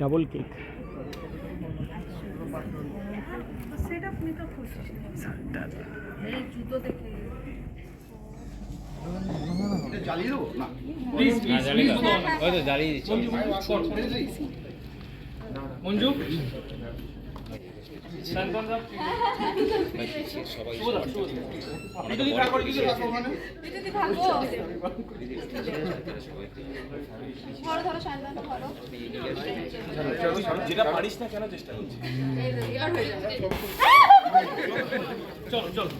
Double cake. Manju? যেটা পারিস না কেন চেষ্টা যাবে চলো চলো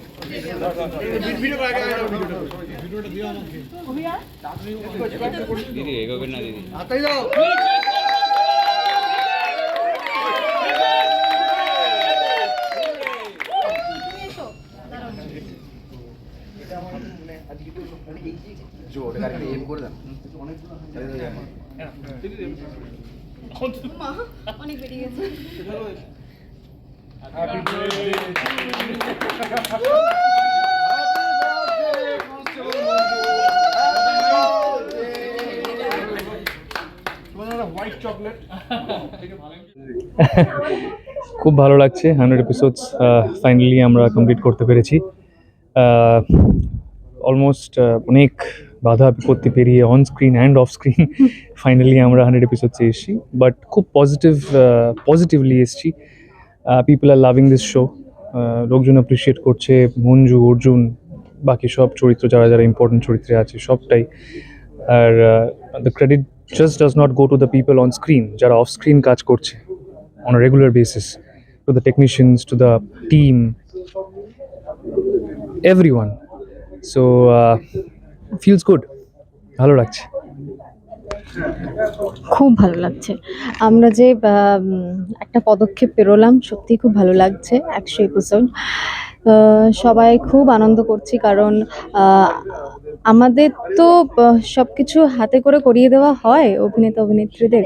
দিদি এগোবেন না দিদি মা অনেক বেরিয়ে গেছে। খুব ভালো লাগছে হান্ড্রেড এপিসোডস ফাইনালি আমরা কমপ্লিট করতে পেরেছি। অলমোস্ট অনেক বাধা বিপত্তি পেরিয়ে on screen and off screen finally আমরা হান্ড্রেড এপিসোডসে এসেছি। বাট খুব পজিটিভ পজিটিভলি এসেছি। People are loving this show লোকজন অ্যাপ্রিসিয়েট করছে মঞ্জু অর্জুন বাকি সব চরিত্র যারা যারা ইম্পর্টেন্ট চরিত্রে আছে সবটাই। আর the credit just does not go to the people on screen যারা অফ স্ক্রিন কাজ করছে on a regular basis to the technicians, to the team, everyone. So uh, feels good ভালো লাগছে। খুব ভালো লাগছে। আমরা যে একটা পদক্ষেপ পেরোলাম, সত্যি খুব ভালো লাগছে, একশো এপিসোড সবাই খুব আনন্দ করছি কারণ আমাদের তো সব কিছু হাতে করে করিয়ে দেওয়া হয় অভিনেতা, অভিনেত্রীদের।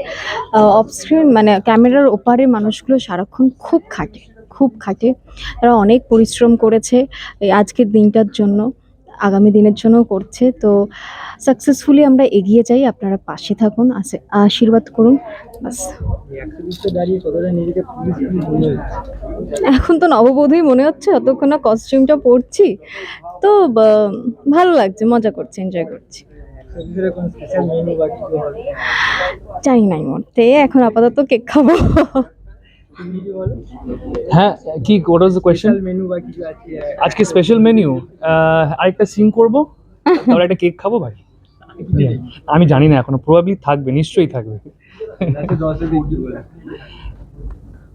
অফস্ক্রিন মানে ক্যামেরার ওপারে মানুষগুলো সারাক্ষণ খুব খাটে খুব খাটে। তারা অনেক পরিশ্রম করেছে এই আজকের দিনটার জন্য। আগামী দিনের জন্য করছে। তো সাকসেসফুলি আমরা এগিয়ে যাই আপনারা পাশে থাকুন আশে- আশীর্বাদ করুন বাস এখন তো নববধূই মনে হচ্ছে অতক্ষণ না কস্টিউমটা পরছি। তো ভালো লাগছে মজা করছি এনজয় করছি। চাই নাই মরতে এখন আপাতত কেক খাব। হ্যাঁ কি what was the question menu বা কিছু আছে? আজকে স্পেশাল মেনু আরেকটা সিন করব? তারপর একটা কেক খাব ভাই? আমি জানি না এখনও প্রবাবলি থাকবে নিশ্চয়ই থাকবে।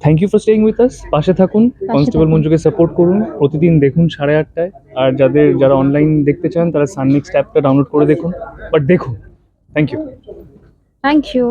Thank you for staying with us পাশে থাকুন কনস্টেবল মঞ্জুকে সাপোর্ট করুন। প্রতিদিন দেখুন সাড়ে আটটায়। আর যাদের যারা অনলাইন দেখতে চান তারা সানমিক্স অ্যাপটা ডাউনলোড করে দেখুন। বাট দেখুন। Thank you thank you